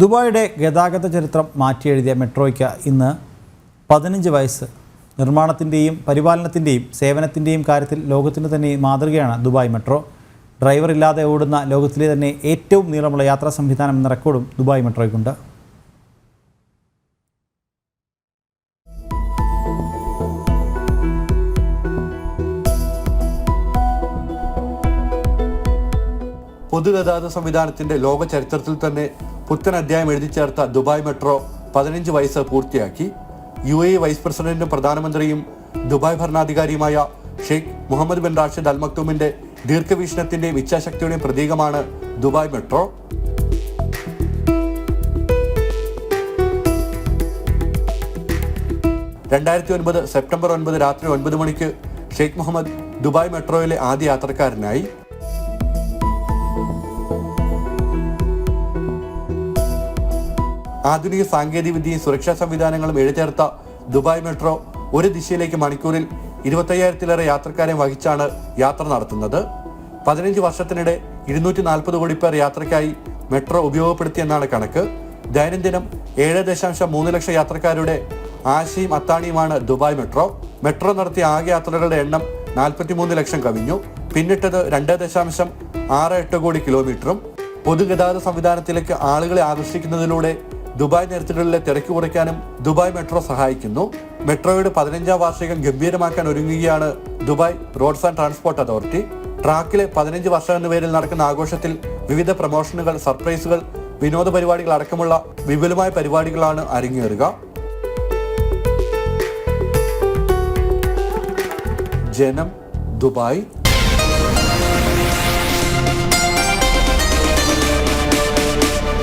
ദുബായിയുടെ ഗതാഗത ചരിത്രം മാറ്റിയെഴുതിയ മെട്രോയ്ക്ക് ഇന്ന് പതിനഞ്ച് വയസ്സ്. നിർമ്മാണത്തിന്റെയും പരിപാലനത്തിന്റെയും സേവനത്തിന്റെയും കാര്യത്തിൽ ലോകത്തിന് തന്നെ മാതൃകയാണ് ദുബായ് മെട്രോ. ഡ്രൈവർ ഇല്ലാതെ ഓടുന്ന ലോകത്തിലെ തന്നെ ഏറ്റവും നീളമുള്ള യാത്രാ സംവിധാനം എന്ന റെക്കോർഡും ദുബായ് മെട്രോയ്ക്കുണ്ട്. പൊതുഗതാഗത സംവിധാനത്തിന്റെ ലോക ചരിത്രത്തിൽ തന്നെ പുത്തൻ അധ്യായം എഴുതി ചേർത്ത ദുബായ് മെട്രോ പതിനഞ്ച് വയസ്സ് പൂർത്തിയാക്കി. യു എ വൈസ് പ്രസിഡന്റും പ്രധാനമന്ത്രിയും Dubai ഭരണാധികാരിയുമായ Sheikh Mohammed bin Rashid Al മക്തൂമിന്റെ ദീർഘവീക്ഷണത്തിന്റെയും ഇച്ഛാശക്തിയുടെയും പ്രതീകമാണ് ദുബായ് മെട്രോ. രണ്ടായിരത്തി ഒൻപത് സെപ്റ്റംബർ ഒൻപത് രാത്രി ഒൻപത് മണിക്ക് ഷെയ്ഖ് മുഹമ്മദ് ദുബായ് മെട്രോയിലെ ആദ്യ യാത്രക്കാരനായി. ആധുനിക സാങ്കേതികവിദ്യയും സുരക്ഷാ സംവിധാനങ്ങളും എഴുതേർത്ത ദുബായ് മെട്രോ ഒരു ദിശയിലേക്ക് മണിക്കൂറിൽ ഇരുപത്തയ്യായിരത്തിലേറെ യാത്രക്കാരെ വഹിച്ചാണ് യാത്ര നടത്തുന്നത്. പതിനഞ്ച് വർഷത്തിനിടെ ഇരുന്നൂറ്റി നാൽപ്പത് കോടി പേർ യാത്രയ്ക്കായി മെട്രോ ഉപയോഗപ്പെടുത്തിയെന്നാണ് കണക്ക്. ദൈനംദിനം ഏഴ് ദശാംശം മൂന്ന് ലക്ഷം യാത്രക്കാരുടെ ആശയും അത്താണിയുമാണ് ദുബായ് മെട്രോ. മെട്രോ നടത്തിയ ആകെ യാത്രകളുടെ എണ്ണം നാൽപ്പത്തിമൂന്ന് ലക്ഷം കവിഞ്ഞു. പിന്നിട്ടത് രണ്ട് ദശാംശം ആറ് എട്ട് കോടി കിലോമീറ്ററും. പൊതുഗതാഗത സംവിധാനത്തിലേക്ക് ആളുകളെ ആകർഷിക്കുന്നതിലൂടെ ദുബായ് നിരത്തുകളിലെ തിരക്ക് കുറയ്ക്കാനും ദുബായ് മെട്രോ സഹായിക്കുന്നു. മെട്രോയുടെ പതിനഞ്ചാം വാർഷികം ഗംഭീരമാക്കാൻ ഒരുങ്ങുകയാണ് Dubai roads and transport authority. ട്രാക്കിലെ പതിനഞ്ച് വർഷം എന്ന പേരിൽ നടക്കുന്ന ആഘോഷത്തിൽ വിവിധ പ്രമോഷനുകൾ സർപ്രൈസുകൾ വിനോദ പരിപാടികൾ അടക്കമുള്ള വിപുലമായ പരിപാടികളാണ് അരങ്ങേറുക. ജനം ദുബായ്